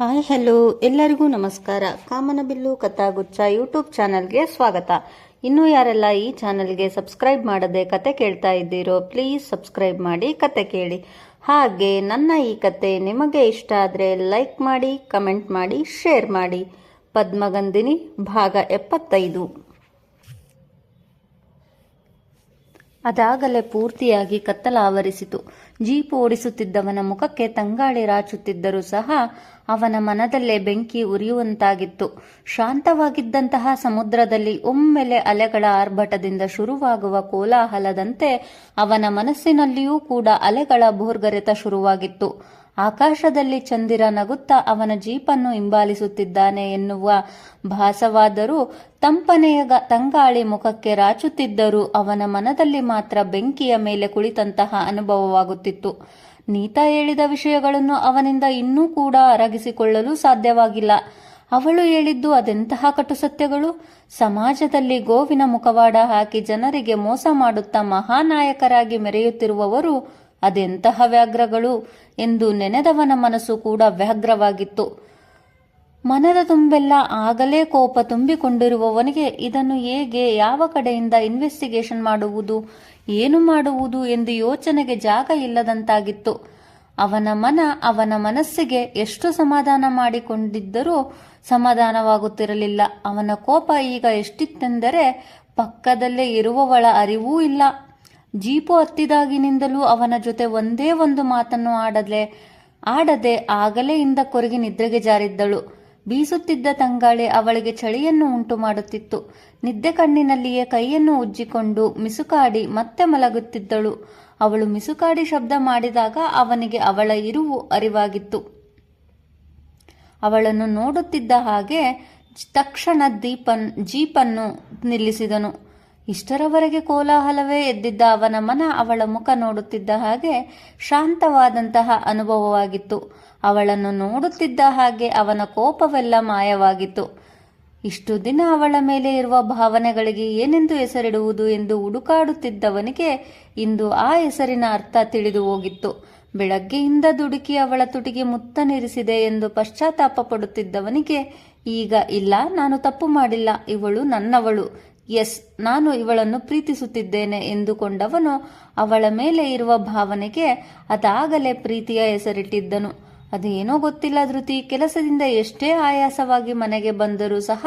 Hi, hello. ಎಲ್ಲರಿಗೂ ನಮಸ್ಕಾರ. ಕಾಮನಬಿಲ್ಲು Kathaguchcha YouTube ಚಾನಲ್ಗೆ ಸ್ವಾಗತ. ಇನ್ನೂ ಯಾರೆಲ್ಲ ಈ ಚಾನಲ್ಗೆ ಸಬ್ಸ್ಕ್ರೈಬ್ ಮಾಡದೆ ಕತೆ ಕೇಳ್ತಾ ಇದ್ದೀರೋ, ಪ್ಲೀಸ್ ಸಬ್ಸ್ಕ್ರೈಬ್ ಮಾಡಿ ಕತೆ ಕೇಳಿ. ಹಾಗೆ ನನ್ನ ಈ ಕತೆ ನಿಮಗೆ ಇಷ್ಟ ಆದರೆ ಲೈಕ್ ಮಾಡಿ, ಕಮೆಂಟ್ ಮಾಡಿ, ಶೇರ್ ಮಾಡಿ. ಪದ್ಮಗಂಧಿನಿ ಭಾಗ ಎಪ್ಪತ್ತೈದು. ಅದಾಗಲೇ ಪೂರ್ತಿಯಾಗಿ ಕತ್ತಲಾವರಿಸಿತು. ಜೀಪು ಓಡಿಸುತ್ತಿದ್ದವನ ಮುಖಕ್ಕೆ ತಂಗಾಳಿ ರಾಚುತ್ತಿದ್ದರೂ ಸಹ ಅವನ ಮನದಲ್ಲೇ ಬೆಂಕಿ ಉರಿಯುವಂತಾಗಿತ್ತು. ಶಾಂತವಾಗಿದ್ದಂತಹ ಸಮುದ್ರದಲ್ಲಿ ಒಮ್ಮೆಲೆ ಅಲೆಗಳ ಆರ್ಭಟದಿಂದ ಶುರುವಾಗುವ ಕೋಲಾಹಲದಂತೆ ಅವನ ಮನಸ್ಸಿನಲ್ಲಿಯೂ ಕೂಡ ಅಲೆಗಳ ಭೋರ್ಗರೆತ ಶುರುವಾಗಿತ್ತು. ಆಕಾಶದಲ್ಲಿ ಚಂದಿರ ನಗುತ್ತಾ ಅವನ ಜೀಪನ್ನು ಹಿಂಬಾಲಿಸುತ್ತಿದ್ದಾನೆ ಎನ್ನುವ ಭಾಸವಾದರೂ ತಂಪನೆಯ ತಂಗಾಳಿ ಮುಖಕ್ಕೆ ರಾಚುತ್ತಿದ್ದರೂ ಅವನ ಮನದಲ್ಲಿ ಮಾತ್ರ ಬೆಂಕಿಯ ಮೇಲೆ ಕುಳಿತಂತಹ ಅನುಭವವಾಗುತ್ತಿತ್ತು. ನೀತಾ ಹೇಳಿದ ವಿಷಯಗಳನ್ನು ಅವನಿಂದ ಇನ್ನೂ ಕೂಡ ಅರಗಿಸಿಕೊಳ್ಳಲು ಸಾಧ್ಯವಾಗಿಲ್ಲ. ಅವಳು ಹೇಳಿದ್ದು ಅದೆಂತಹ ಕಟುಸತ್ಯಗಳು ಸಮಾಜದಲ್ಲಿ ಗೋವಿನ ಮುಖವಾಡ ಹಾಕಿ ಜನರಿಗೆ ಮೋಸ ಮಾಡುತ್ತಾ ಮಹಾನಾಯಕರಾಗಿ ಮೆರೆಯುತ್ತಿರುವವರು ಅದೆಂತಹ ವ್ಯಾಘ್ರಗಳು? ಎಂದು ನೆನೆದವನ ಮನಸ್ಸು ಕೂಡ ವ್ಯಾಘ್ರವಾಗಿತ್ತು. ಮನದ ತುಂಬೆಲ್ಲ ಆಗಲೇ ಕೋಪ ತುಂಬಿಕೊಂಡಿರುವವನಿಗೆ ಇದನ್ನು ಹೇಗೆ, ಯಾವ ಕಡೆಯಿಂದ ಇನ್ವೆಸ್ಟಿಗೇಷನ್ ಮಾಡುವುದು, ಏನು ಮಾಡುವುದು ಎಂದು ಯೋಚನೆಗೆ ಜಾಗ ಇಲ್ಲದಂತಾಗಿತ್ತು. ಅವನ ಮನ ಅವನ ಮನಸ್ಸಿಗೆ ಎಷ್ಟು ಸಮಾಧಾನ ಮಾಡಿಕೊಂಡಿದ್ದರೂ ಸಮಾಧಾನವಾಗುತ್ತಿರಲಿಲ್ಲ. ಅವನ ಕೋಪ ಈಗ ಎಷ್ಟಿತ್ತೆಂದರೆ ಪಕ್ಕದಲ್ಲೇ ಇರುವವಳ ಅರಿವೂ ಇಲ್ಲ. ಜೀಪು ಹತ್ತಿದಾಗಿನಿಂದಲೂ ಅವನ ಜೊತೆ ಒಂದೇ ಒಂದು ಮಾತನ್ನು ಆಡದೆ ಆಡದೆ ಆಗಲೇ ಇಂದ ಕೊರಗಿ ನಿದ್ರೆಗೆ ಜಾರಿದ್ದಳು. ಬೀಸುತ್ತಿದ್ದ ತಂಗಾಳಿ ಅವಳಿಗೆ ಚಳಿಯನ್ನು ಉಂಟು ಮಾಡುತ್ತಿತ್ತು ನಿದ್ದೆ ಕಣ್ಣಿನಲ್ಲಿಯೇ ಕೈಯನ್ನು ಉಜ್ಜಿಕೊಂಡು ಮಿಸುಕಾಡಿ ಮತ್ತೆ ಮಲಗುತ್ತಿದ್ದಳು. ಅವಳು ಮಿಸುಕಾಡಿ ಶಬ್ದ ಮಾಡಿದಾಗ ಅವನಿಗೆ ಅವಳ ಇರುವು ಅರಿವಾಗಿತ್ತು. ಅವಳನ್ನು ನೋಡುತ್ತಿದ್ದ ಹಾಗೆ ತಕ್ಷಣ ದೀಪನ್, ಜೀಪನ್ನು ನಿಲ್ಲಿಸಿದನು. ಇಷ್ಟರವರೆಗೆ ಕೋಲಾಹಲವೇ ಎದ್ದಿದ್ದ ಅವನ ಮನ ಅವಳ ಮುಖ ನೋಡುತ್ತಿದ್ದ ಹಾಗೆ ಶಾಂತವಾದಂತಹ ಅನುಭವವಾಗಿತ್ತು. ಅವಳನ್ನು ನೋಡುತ್ತಿದ್ದ ಹಾಗೆ ಅವನ ಕೋಪವೆಲ್ಲ ಮಾಯವಾಗಿತ್ತು. ಇಷ್ಟು ದಿನ ಅವಳ ಮೇಲೆ ಇರುವ ಭಾವನೆಗಳಿಗೆ ಏನೆಂದು ಹೆಸರಿಡುವುದು ಎಂದು ಹುಡುಕಾಡುತ್ತಿದ್ದವನಿಗೆ ಇಂದು ಆ ಹೆಸರಿನ ಅರ್ಥ ತಿಳಿದು ಹೋಗಿತ್ತು. ಬೆಳಗ್ಗೆಯಿಂದ ದುಡುಕಿ ಅವಳ ತುಟಿಗೆ ಮುತ್ತನಿರಿಸಿದೆ ಎಂದು ಪಶ್ಚಾತ್ತಾಪ ಪಡುತ್ತಿದ್ದವನಿಗೆ, ಈಗ ಇಲ್ಲ, ನಾನು ತಪ್ಪು ಮಾಡಿಲ್ಲ, ಇವಳು ನನ್ನವಳು. ಎಸ್, ನಾನು ಇವಳನ್ನು ಪ್ರೀತಿಸುತ್ತಿದ್ದೇನೆ ಎಂದುಕೊಂಡವನು ಅವಳ ಮೇಲೆ ಇರುವ ಭಾವನೆಗೆ ಅದಾಗಲೇ ಪ್ರೀತಿಯ ಹೆಸರಿಟ್ಟಿದ್ದನು. ಅದೇನೋ ಗೊತ್ತಿಲ್ಲ ಧೃತಿ, ಕೆಲಸದಿಂದ ಎಷ್ಟೇ ಆಯಾಸವಾಗಿ ಮನೆಗೆ ಬಂದರೂ ಸಹ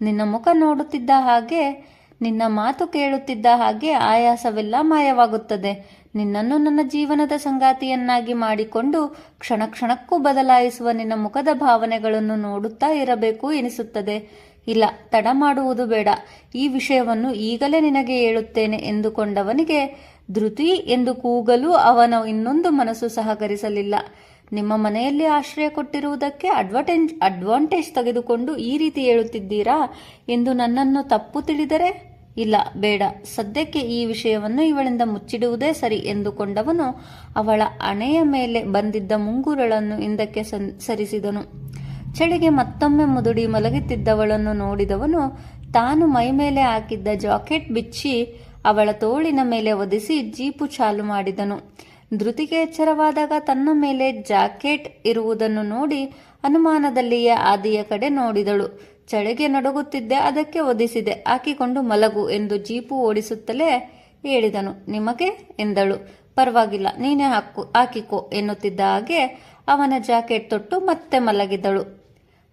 ನಿನ್ನ ಮುಖ ನೋಡುತ್ತಿದ್ದ ಹಾಗೆ, ನಿನ್ನ ಮಾತು ಕೇಳುತ್ತಿದ್ದ ಹಾಗೆ ಆಯಾಸವೆಲ್ಲ ಮಾಯವಾಗುತ್ತದೆ. ನಿನ್ನನ್ನು ನನ್ನ ಜೀವನದ ಸಂಗಾತಿಯನ್ನಾಗಿ ಮಾಡಿಕೊಂಡು ಕ್ಷಣ ಕ್ಷಣಕ್ಕೂ ಬದಲಾಯಿಸುವ ನಿನ್ನ ಮುಖದ ಭಾವನೆಗಳನ್ನು ನೋಡುತ್ತಾ ಇರಬೇಕು ಎನಿಸುತ್ತದೆ. ಇಲ್ಲ, ತಡ ಮಾಡುವುದು ಬೇಡ. ಈ ವಿಷಯವನ್ನು ಈಗಲೇ ನಿನಗೆ ಹೇಳುತ್ತೇನೆ ಎಂದುಕೊಂಡವನಿಗೆ, ಧೃತಿ ಎಂದು ಕೂಗಲು ಅವನ ಇನ್ನೊಂದು ಮನಸ್ಸು ಸಹಕರಿಸಲಿಲ್ಲ. ನಿಮ್ಮ ಮನೆಯಲ್ಲಿ ಆಶ್ರಯ ಕೊಟ್ಟಿರುವುದಕ್ಕೆ ಅಡ್ವಾಂಟೇಜ್ ಅಡ್ವಾಂಟೇಜ್ ತೆಗೆದುಕೊಂಡು ಈ ರೀತಿ ಹೇಳುತ್ತಿದ್ದೀರಾ ಎಂದು ನನ್ನನ್ನು ತಪ್ಪು ತಿಳಿದರೆ? ಇಲ್ಲ, ಬೇಡ. ಸದ್ಯಕ್ಕೆ ಈ ವಿಷಯವನ್ನು ಇವಳಿಂದ ಮುಚ್ಚಿಡುವುದೇ ಸರಿ ಎಂದುಕೊಂಡವನು ಅವಳ ಹಣೆಯ ಮೇಲೆ ಬಂದಿದ್ದ ಮುಂಗುರಳನ್ನು ಹಿಂದಕ್ಕೆ ಸರಿಸಿದನು. ಚಳಿಗೆ ಮತ್ತೊಮ್ಮೆ ಮುದುಡಿ ಮಲಗುತ್ತಿದ್ದವಳನ್ನು ನೋಡಿದವನು ತಾನು ಮೈಮೇಲೆ ಹಾಕಿದ್ದ ಜಾಕೆಟ್ ಬಿಚ್ಚಿ ಅವಳ ತೋಳಿನ ಮೇಲೆ ಒದಿಸಿ ಜೀಪು ಚಾಲು ಮಾಡಿದನು. ಧೃತಿಗೆ ಎಚ್ಚರವಾದಾಗ ತನ್ನ ಮೇಲೆ ಜಾಕೆಟ್ ಇರುವುದನ್ನು ನೋಡಿ ಅನುಮಾನದಲ್ಲಿಯೇ ಆದಿಯ ಕಡೆ ನೋಡಿದಳು. ಚಳಿಗೆ ನಡುಗುತ್ತಿದ್ದೆ, ಅದಕ್ಕೆ ಒದಿಸಿದೆ. ಹಾಕಿಕೊಂಡು ಮಲಗು ಎಂದು ಜೀಪು ಓಡಿಸುತ್ತಲೇ ಹೇಳಿದನು. ನಿಮಗೆ? ಎಂದಳು. ಪರವಾಗಿಲ್ಲ, ನೀನೇ ಹಾಕು, ಹಾಕಿಕೋ ಎನ್ನುತ್ತಿದ್ದ ಹಾಗೆ ಅವನ ಜಾಕೆಟ್ ತೊಟ್ಟು ಮತ್ತೆ ಮಲಗಿದಳು.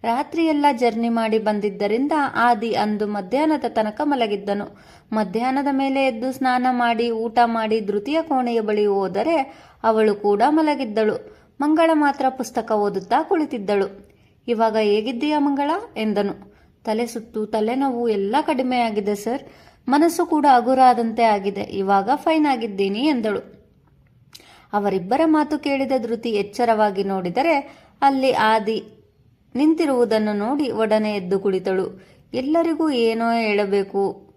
ರಾತ್ರಿಯೆಲ್ಲ ಜರ್ನಿ ಮಾಡಿ ಬಂದಿದ್ದರಿಂದ ಆದಿ ಅಂದು ಮಧ್ಯಾಹ್ನದ ತನಕ ಮಲಗಿದ್ದನು. ಮಧ್ಯಾಹ್ನದ ಮೇಲೆ ಎದ್ದು ಸ್ನಾನ ಮಾಡಿ, ಊಟ ಮಾಡಿ ಧೃತಿಯ ಕೋಣೆಯ ಬಳಿ ಹೋದರೆ ಅವಳು ಕೂಡ ಮಲಗಿದ್ದಳು. ಮಂಗಳ ಮಾತ್ರ ಪುಸ್ತಕ ಓದುತ್ತಾ ಕುಳಿತಿದ್ದಳು. ಇವಾಗ ಹೇಗಿದ್ದೀಯ ಮಂಗಳ? ಎಂದನು. ತಲೆ ಸುತ್ತು, ತಲೆನೋವು ಎಲ್ಲ ಕಡಿಮೆಯಾಗಿದೆ ಸರ್. ಮನಸ್ಸು ಕೂಡ ಹಗುರಾದಂತೆ ಆಗಿದೆ. ಇವಾಗ ಫೈನ್ ಆಗಿದ್ದೀನಿ ಎಂದಳು. ಅವರಿಬ್ಬರ ಮಾತು ಕೇಳಿದ ಧೃತಿ ಎಚ್ಚರವಾಗಿ ನೋಡಿದರೆ ಅಲ್ಲಿ ಆದಿ ನಿಂತಿರುವುದನ್ನು ನೋಡಿ ಒಡನೆ ಎದ್ದು ಕುಳಿತಳು. ಎಲ್ಲರಿಗೂ ಏನೋ ಹೇಳಬೇಕು.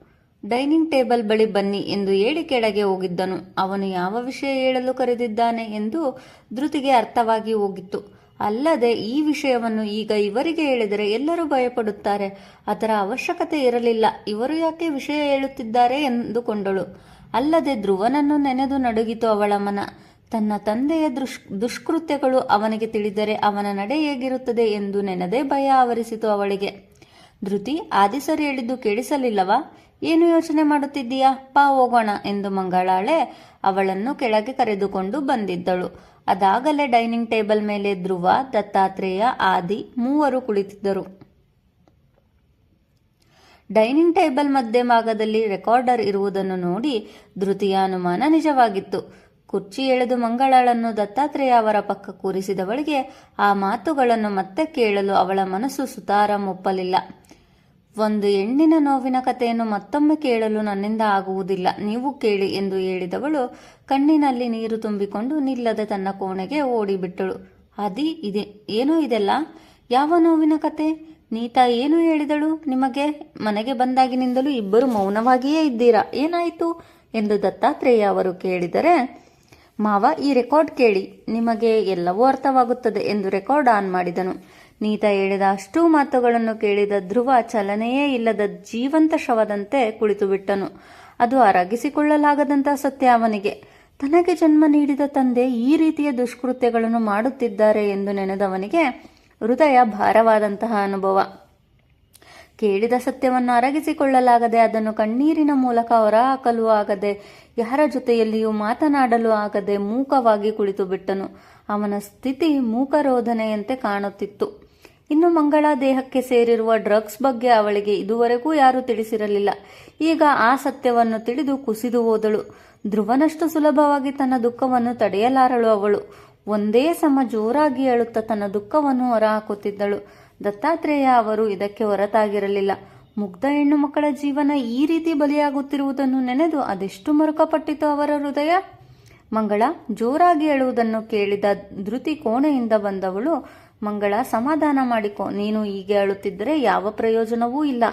ಡೈನಿಂಗ್ ಟೇಬಲ್ ಬಳಿ ಬನ್ನಿ ಎಂದು ಹೇಳಿ ಕೆಳಗೆ ಹೋಗಿದ್ದನು. ಅವನು ಯಾವ ವಿಷಯ ಹೇಳಲು ಕರೆದಿದ್ದಾನೆ ಎಂದು ಧೃತಿಗೆ ಅರ್ಥವಾಗಿ ಹೋಗಿತ್ತು. ಅಲ್ಲದೆ ಈ ವಿಷಯವನ್ನು ಈಗ ಇವರಿಗೆ ಹೇಳಿದರೆ ಎಲ್ಲರೂ ಭಯಪಡುತ್ತಾರೆ. ಅದರ ಅವಶ್ಯಕತೆ ಇರಲಿಲ್ಲ. ಇವರು ಯಾಕೆ ವಿಷಯ ಹೇಳುತ್ತಿದ್ದಾರೆ ಎಂದುಕೊಂಡಳು. ಅಲ್ಲದೆ ಧ್ರುವನನ್ನು ನೆನೆದು ನಡುಗಿತು ಅವಳ ಮನ. ತನ್ನ ತಂದೆಯ ದುಷ್ ದುಷ್ಕೃತ್ಯಗಳು ಅವನಿಗೆ ತಿಳಿದರೆ ಅವನ ನಡೆ ಹೇಗಿರುತ್ತದೆ ಎಂದು ನೆನದೇ ಭಯ ಆವರಿಸಿತು ಅವಳಿಗೆ. ಧೃತಿ, ಆದಿಸರಿ ಹೇಳಿದ್ದು ಕೇಳಿಸಲಿಲ್ಲವಾ? ಏನು ಯೋಚನೆ ಮಾಡುತ್ತಿದ್ದೀಯಾ? ಪಾ ಹೋಗೋಣ ಎಂದು ಮಂಗಳಾಳೆ ಅವಳನ್ನು ಕೆಳಗೆ ಕರೆದುಕೊಂಡು ಬಂದಿದ್ದಳು. ಅದಾಗಲೇ ಡೈನಿಂಗ್ ಟೇಬಲ್ ಮೇಲೆ ಧ್ರುವ, ದತ್ತಾತ್ರೇಯ, ಆದಿ ಮೂವರು ಕುಳಿತಿದ್ದರು. ಡೈನಿಂಗ್ ಟೇಬಲ್ ಮಧ್ಯಭಾಗದಲ್ಲಿ ರೆಕಾರ್ಡರ್ ಇರುವುದನ್ನು ನೋಡಿ ಧೃತಿಯ ಅನುಮಾನ ನಿಜವಾಗಿತ್ತು. ಕುರ್ಚಿ ಎಳೆದು ಮಂಗಳಾಳನ್ನು ದತ್ತಾತ್ರೇಯ ಅವರ ಪಕ್ಕ ಕೂರಿಸಿದವಳಿಗೆ ಆ ಮಾತುಗಳನ್ನು ಮತ್ತೆ ಕೇಳಲು ಅವಳ ಮನಸ್ಸು ಸುತಾರ ಮುಪ್ಪಲಿಲ್ಲ. ಒಂದು ಹೆಣ್ಣಿನ ನೋವಿನ ಕಥೆಯನ್ನು ಮತ್ತೊಮ್ಮೆ ಕೇಳಲು ನನ್ನಿಂದ ಆಗುವುದಿಲ್ಲ. ನೀವು ಕೇಳಿ ಎಂದು ಹೇಳಿದವಳು ಕಣ್ಣಿನಲ್ಲಿ ನೀರು ತುಂಬಿಕೊಂಡು ನಿಲ್ಲದೆ ತನ್ನ ಕೋಣೆಗೆ ಓಡಿಬಿಟ್ಟಳು. ಅದಿ, ಇದೆ, ಏನೋ ಇದೆಲ್ಲ? ಯಾವ ನೋವಿನ ಕತೆ? ನೀತಾ ಏನು ಹೇಳಿದಳು? ನಿಮಗೆ, ಮನೆಗೆ ಬಂದಾಗಿನಿಂದಲೂ ಇಬ್ಬರು ಮೌನವಾಗಿಯೇ ಇದ್ದೀರಾ? ಏನಾಯಿತು? ಎಂದು ದತ್ತಾತ್ರೇಯ ಅವರು ಕೇಳಿದರೆ ಮಾವ, ಈ ರೆಕಾರ್ಡ್ ಕೇಳಿ. ನಿಮಗೆ ಎಲ್ಲವೂ ಅರ್ಥವಾಗುತ್ತದೆ ಎಂದು ರೆಕಾರ್ಡ್ ಆನ್ ಮಾಡಿದನು. ನೀತ ಹೇಳಿದ ಅಷ್ಟೂ ಮಾತುಗಳನ್ನು ಕೇಳಿದ ಧ್ರುವ ಚಲನೆಯೇ ಇಲ್ಲದ ಜೀವಂತ ಶವದಂತೆ ಕುಳಿತು ಬಿಟ್ಟನು ಅದು ಅರಗಿಸಿಕೊಳ್ಳಲಾಗದಂತಹ ಸತ್ಯ ಅವನಿಗೆ. ತನಗೆ ಜನ್ಮ ನೀಡಿದ ತಂದೆ ಈ ರೀತಿಯ ದುಷ್ಕೃತ್ಯಗಳನ್ನು ಮಾಡುತ್ತಿದ್ದಾರೆ ಎಂದು ನೆನೆದವನಿಗೆ ಹೃದಯ ಭಾರವಾದಂತಹ ಅನುಭವ. ಕೇಳಿದ ಸತ್ಯವನ್ನು ಅರಗಿಸಿಕೊಳ್ಳಲಾಗದೆ ಅದನ್ನು ಕಣ್ಣೀರಿನ ಮೂಲಕ ಹೊರಹಾಕಲು ಆಗದೆ, ಯಾರ ಜೊತೆಯಲ್ಲಿಯೂ ಮಾತನಾಡಲು ಆಗದೆ ಮೂಕವಾಗಿ ಕುಳಿತು ಬಿಟ್ಟನು. ಅವನ ಸ್ಥಿತಿ ಮೂಕರೋಧನೆಯಂತೆ ಕಾಣುತ್ತಿತ್ತು. ಇನ್ನು ಮಂಗಳ ದೇಹಕ್ಕೆ ಸೇರಿರುವ ಡ್ರಗ್ಸ್ ಬಗ್ಗೆ ಅವಳಿಗೆ ಇದುವರೆಗೂ ಯಾರೂ ತಿಳಿಸಿರಲಿಲ್ಲ. ಈಗ ಆ ಸತ್ಯವನ್ನು ತಿಳಿದು ಕುಸಿದು ಹೋದಳು. ಧ್ರುವನಷ್ಟು ಸುಲಭವಾಗಿ ತನ್ನ ದುಃಖವನ್ನು ತಡೆಯಲಾರಳು ಅವಳು. ಒಂದೇ ಸಮ ಜೋರಾಗಿ ಅಳುತ್ತ ತನ್ನ ದುಃಖವನ್ನು ಹೊರಹಾಕುತ್ತಿದ್ದಳು. ದತ್ತಾತ್ರೇಯ ಅವರು ಇದಕ್ಕೆ ಹೊರತಾಗಿರಲಿಲ್ಲ. ಮುಗ್ಧ ಹೆಣ್ಣು ಮಕ್ಕಳ ಜೀವನ ಈ ರೀತಿ ಬಲಿಯಾಗುತ್ತಿರುವುದನ್ನು ನೆನೆದು ಅದೆಷ್ಟು ಮರುಕಪಟ್ಟಿತು ಅವರ ಹೃದಯ? ಮಂಗಳ, ಜೋರಾಗಿ ಅಳುವುದನ್ನು ಕೇಳಿದ ಧೃತಿ ಕೋಣೆಯಿಂದ ಬಂದವಳು, ಮಂಗಳ, ಸಮಾಧಾನ ಮಾಡಿಕೊ, ನೀನು ಹೀಗೆ ಅಳುತ್ತಿದ್ದರೆ ಯಾವ ಪ್ರಯೋಜನವೂ ಇಲ್ಲ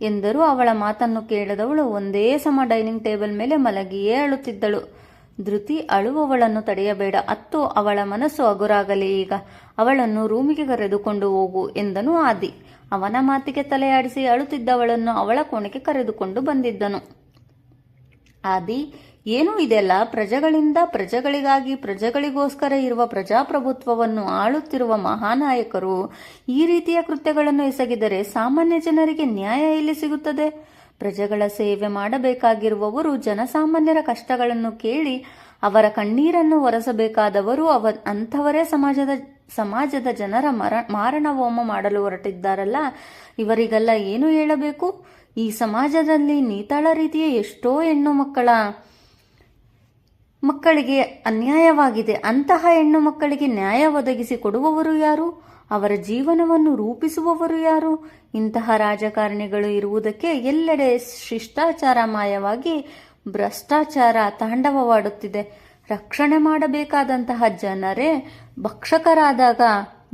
ಎಂದರು. ಅವಳ ಮಾತನ್ನು ಕೇಳದವಳು ಒಂದೇ ಸಮ ಡೈನಿಂಗ್ ಟೇಬಲ್ ಮೇಲೆ ಮಲಗಿಯೇ ಅಳುತ್ತಿದ್ದಳು. ಧೃತಿ ಅಳುವವಳನ್ನು ತಡೆಯಬೇಡ, ಅತ್ತು ಅವಳ ಮನಸ್ಸು ಹಗುರಾಗಲಿ ಈಗ. ಅವಳನ್ನು ರೂಮಿಗೆ ಕರೆದುಕೊಂಡು ಹೋಗು ಎಂದನು ಆದಿ. ಅವನ ಮಾತಿಗೆ ತಲೆಯಾಡಿಸಿ ಅಳುತ್ತಿದ್ದವಳನ್ನು ಅವಳ ಕೋಣೆಗೆ ಕರೆದುಕೊಂಡು ಬಂದಿದ್ದನು. ಆದಿ, ಏನೂ ಇದೆಲ್ಲ? ಪ್ರಜೆಗಳಿಂದ ಪ್ರಜೆಗಳಿಗಾಗಿ ಪ್ರಜೆಗಳಿಗೋಸ್ಕರ ಇರುವ ಪ್ರಜಾಪ್ರಭುತ್ವವನ್ನು ಆಳುತ್ತಿರುವ ಮಹಾನಾಯಕರು ಈ ರೀತಿಯ ಕೃತ್ಯಗಳನ್ನು ಎಸಗಿದರೆ ಸಾಮಾನ್ಯ ಜನರಿಗೆ ನ್ಯಾಯ ಎಲ್ಲಿ ಸಿಗುತ್ತದೆ? ಪ್ರಜೆಗಳ ಸೇವೆ ಮಾಡಬೇಕಾಗಿರುವವರು ಜನಸಾಮಾನ್ಯರ ಕಷ್ಟಗಳನ್ನು ಕೇಳಿ ಅವರ ಕಣ್ಣೀರನ್ನು ಒರೆಸಬೇಕಾದವರು ಅವ ಅಂಥವರೇ ಸಮಾಜದ ಸಮಾಜದ ಜನರ ಮರ ಮಾರಣ ಹೋಮ ಮಾಡಲು ಹೊರಟಿದ್ದಾರಲ್ಲ, ಇವರಿಗೆಲ್ಲ ಏನು ಹೇಳಬೇಕು? ಈ ಸಮಾಜದಲ್ಲಿ ನೀತಾಳ ರೀತಿಯ ಎಷ್ಟೋ ಹೆಣ್ಣು ಮಕ್ಕಳ, ಮಕ್ಕಳಿಗೆ ಅನ್ಯಾಯವಾಗಿದೆ. ಅಂತಹ ಹೆಣ್ಣು ಮಕ್ಕಳಿಗೆ ನ್ಯಾಯ ಒದಗಿಸಿ ಕೊಡುವವರು ಯಾರು? ಅವರ ಜೀವನವನ್ನು ರೂಪಿಸುವವರು ಯಾರು? ಇಂತಹ ರಾಜಕಾರಣಿಗಳು ಇರುವುದಕ್ಕೆ ಎಲ್ಲೆಡೆ ಶಿಷ್ಟಾಚಾರ ಮಾಯವಾಗಿ ಭ್ರಷ್ಟಾಚಾರ ತಾಂಡವವಾಡುತ್ತಿದೆ. ರಕ್ಷಣೆ ಮಾಡಬೇಕಾದಂತಹ ಜನರೇ ಭಕ್ಷಕರಾದಾಗ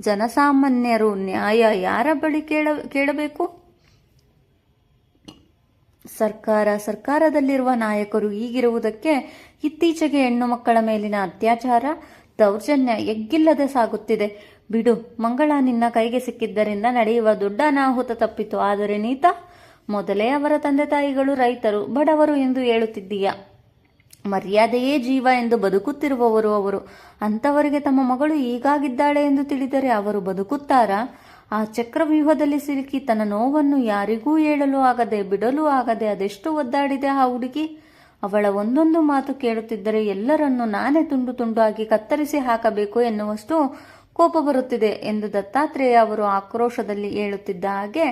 ಜನಸಾಮಾನ್ಯರು ನ್ಯಾಯ ಯಾರ ಬಳಿ ಕೇಳ, ಕೇಳಬೇಕು? ಸರ್ಕಾರ, ಸರ್ಕಾರದಲ್ಲಿರುವ ನಾಯಕರು ಈಗಿರುವುದಕ್ಕೆ ಇತ್ತೀಚೆಗೆ ಹೆಣ್ಣು ಮಕ್ಕಳ ಮೇಲಿನ ಅತ್ಯಾಚಾರ, ದೌರ್ಜನ್ಯ ಎಗ್ಗಿಲ್ಲದೆ ಸಾಗುತ್ತಿದೆ. ಬಿಡು, ಮಂಗಳ ನಿನ್ನ ಕೈಗೆ ಸಿಕ್ಕಿದ್ದರಿಂದ ನಡೆಯುವ ದೊಡ್ಡ ಅನಾಹುತ ತಪ್ಪಿತು. ಆದರೆ ನೀತ, ಮೊದಲೇ ಅವರ ತಂದೆ ತಾಯಿಗಳು ರೈತರು, ಬಡವರು ಎಂದು ಹೇಳುತ್ತಿದ್ದೀಯ? ಮರ್ಯಾದೆಯೇ ಜೀವ ಎಂದು ಬದುಕುತ್ತಿರುವವರು ಅವರು. ಅಂಥವರಿಗೆ ತಮ್ಮ ಮಗಳು ಈಗಾಗಿದ್ದಾಳೆ ಎಂದು ತಿಳಿದರೆ ಅವರು ಬದುಕುತ್ತಾರಾ? ಆ ಚಕ್ರವ್ಯೂಹದಲ್ಲಿ ಸಿಲುಕಿ ತನ್ನ ನೋವನ್ನು ಯಾರಿಗೂ ಹೇಳಲು ಆಗದೆ, ಬಿಡಲು ಆಗದೆ ಅದೆಷ್ಟು ಒದ್ದಾಡಿದೆ ಆ ಹುಡುಗಿ? ಅವಳ ಒಂದೊಂದು ಮಾತು ಕೇಳುತ್ತಿದ್ದರೆ ಎಲ್ಲರನ್ನು ನಾನೇ ತುಂಡು ತುಂಡಾಗಿ ಕತ್ತರಿಸಿ ಹಾಕಬೇಕು ಎನ್ನುವಷ್ಟು ಕೋಪ ಬರುತ್ತಿದೆ ಎಂದು ದತ್ತಾತ್ರೇಯ ಅವರು ಆಕ್ರೋಶದಲ್ಲಿ ಹೇಳುತ್ತಿದ್ದ ಹಾಗೆ,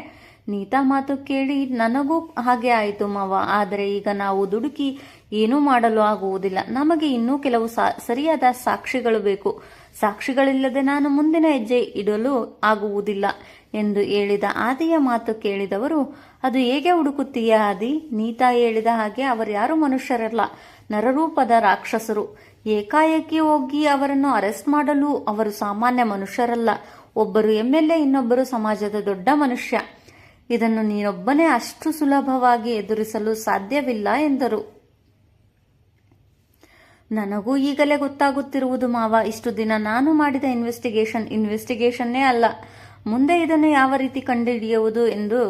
ನೀತಾ ಮಾತು ಕೇಳಿ, ನನಗೂ ಹಾಗೆ ಆಯಿತು ಮಾವ, ಆದರೆ ಈಗ ನಾವು ದುಡುಕಿ ಏನೂ ಮಾಡಲು ಆಗುವುದಿಲ್ಲ. ನಮಗೆ ಇನ್ನೂ ಕೆಲವು ಸರಿಯಾದ ಸಾಕ್ಷಿಗಳು ಬೇಕು. ಸಾಕ್ಷಿಗಳಿಲ್ಲದೆ ನಾನು ಮುಂದಿನ ಹೆಜ್ಜೆ ಇಡಲು ಆಗುವುದಿಲ್ಲ ಎಂದು ಹೇಳಿದ ಆದಿಯ ಮಾತು ಕೇಳಿದವರು, ಅದು ಹೇಗೆ ಹುಡುಕುತ್ತೀಯ ಆದಿ? ನೀತಾ ಹೇಳಿದ ಹಾಗೆ ಅವರ್ಯಾರು ಮನುಷ್ಯರಲ್ಲ, ನರರೂಪದ ರಾಕ್ಷಸರು. ಏಕಾಏಕಿ ಹೋಗಿ ಅವರನ್ನು ಅರೆಸ್ಟ್ ಮಾಡಲು ಅವರು ಸಾಮಾನ್ಯ ಮನುಷ್ಯರಲ್ಲ. ಒಬ್ಬರು ಎಂ ಎಲ್ ಎ, ಇನ್ನೊಬ್ಬರು ಸಮಾಜದ ದೊಡ್ಡ ಮನುಷ್ಯ. ಇದನ್ನು ನೀನೊಬ್ಬನೇ ಅಷ್ಟು ಸುಲಭವಾಗಿ ಎದುರಿಸಲು ಸಾಧ್ಯವಿಲ್ಲ ಎಂದರು. ನನಗೂ ಈಗಲೇ ಗೊತ್ತಾಗುತ್ತಿರುವುದು ಮಾವ, ಇಷ್ಟು ದಿನ ನಾನು ಮಾಡಿದ ಇನ್ವೆಸ್ಟಿಗೇಷನ್ ಇನ್ವೆಸ್ಟಿಗೇಷನ್ನೇ ಅಲ್ಲ. ಮುಂದೆ ಇದನ್ನು ಯಾವ ರೀತಿ ಕಂಡುಹಿಡಿಯುವುದು ಎಂದು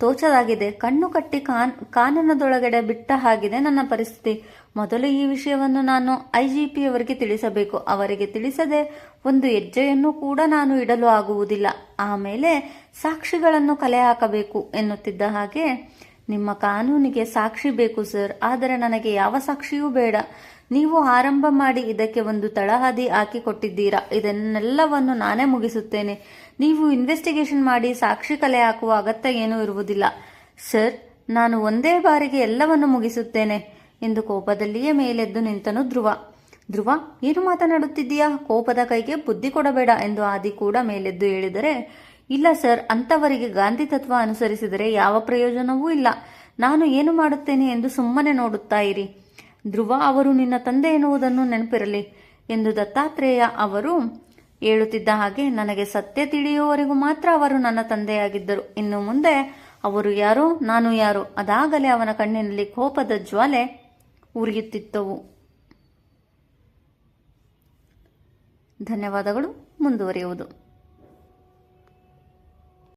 ತೋಚದಾಗಿದೆ ಕಣ್ಣು ಕಟ್ಟಿ ಕಾನ್, ಕಾನನದೊಳಗಡೆ ಬಿಟ್ಟ ಹಾಗಿದೆ ನನ್ನ ಪರಿಸ್ಥಿತಿ. ಮೊದಲು ಈ ವಿಷಯವನ್ನು ನಾನು ಐಜಿಪಿ ಅವರಿಗೆ ತಿಳಿಸಬೇಕು. ಅವರಿಗೆ ತಿಳಿಸದೆ ಒಂದು ಹೆಜ್ಜೆಯನ್ನು ಕೂಡ ನಾನು ಇಡಲು ಆಗುವುದಿಲ್ಲ. ಆಮೇಲೆ ಸಾಕ್ಷಿಗಳನ್ನು ಕಲೆ ಹಾಕಬೇಕು ಎನ್ನುತ್ತಿದ್ದ ಹಾಗೆ ನಿಮ್ಮ ಕಾನೂನಿಗೆ ಸಾಕ್ಷಿ ಬೇಕು, ಸರ್. ಆದರೆ ನನಗೆ ಯಾವ ಸಾಕ್ಷಿಯೂ ಬೇಡ. ನೀವು ಆರಂಭ ಮಾಡಿ ಇದಕ್ಕೆ ಒಂದು ತಳಹದಿ ಹಾಕಿ ಕೊಟ್ಟಿದ್ದೀರಾ. ಇದನ್ನೆಲ್ಲವನ್ನು ನಾನೇ ಮುಗಿಸುತ್ತೇನೆ. ನೀವು ಇನ್ವೆಸ್ಟಿಗೇಷನ್ ಮಾಡಿ ಸಾಕ್ಷಿ ಕಲೆ ಹಾಕುವ ಅಗತ್ಯ ಏನೂ ಇರುವುದಿಲ್ಲ. ಸರ್, ನಾನು ಒಂದೇ ಬಾರಿಗೆ ಎಲ್ಲವನ್ನು ಮುಗಿಸುತ್ತೇನೆ. ಎಂದು ಕೋಪದಲ್ಲಿಯೇ ಮೇಲೆದ್ದು ನಿಂತನು ಧ್ರುವ. ಧ್ರುವ, ಏನು ಮಾತನಾಡುತ್ತಿದ್ದೀಯಾ? ಕೋಪದ ಕೈಗೆ ಬುದ್ಧಿ ಕೊಡಬೇಡ ಎಂದು ಆದಿ ಕೂಡ ಮೇಲೆದ್ದು ಹೇಳಿದರೆ, ಇಲ್ಲ ಸರ್, ಅಂಥವರಿಗೆ ಗಾಂಧಿ ತತ್ವ ಅನುಸರಿಸಿದರೆ ಯಾವ ಪ್ರಯೋಜನವೂ ಇಲ್ಲ. ನಾನು ಏನು ಮಾಡುತ್ತೇನೆ ಎಂದು ಸುಮ್ಮನೆ ನೋಡುತ್ತಾ ಇರಿ. ಧ್ರುವ ಅವರು, ನಿನ್ನ ತಂದೆ ಎನ್ನುವುದನ್ನು ನೆನಪಿರಲಿ ಎಂದು ದತ್ತಾತ್ರೇಯ ಅವರು ಹೇಳುತ್ತಿದ್ದ ಹಾಗೆ, ನನಗೆ ಸತ್ಯ ತಿಳಿಯುವವರೆಗೂ ಮಾತ್ರ ಅವರು ನನ್ನ ತಂದೆಯಾಗಿದ್ದರು. ಇನ್ನು ಮುಂದೆ ಅವರು ಯಾರು, ನಾನು ಯಾರು, ಅದಾಗಲೇ ಅವನ ಕಣ್ಣಿನಲ್ಲಿ ಕೋಪದ ಜ್ವಾಲೆ ಉರಿಯುತ್ತಿತ್ತವು. ಧನ್ಯವಾದಗಳು, ಮುಂದುವರಿಯುವುದು.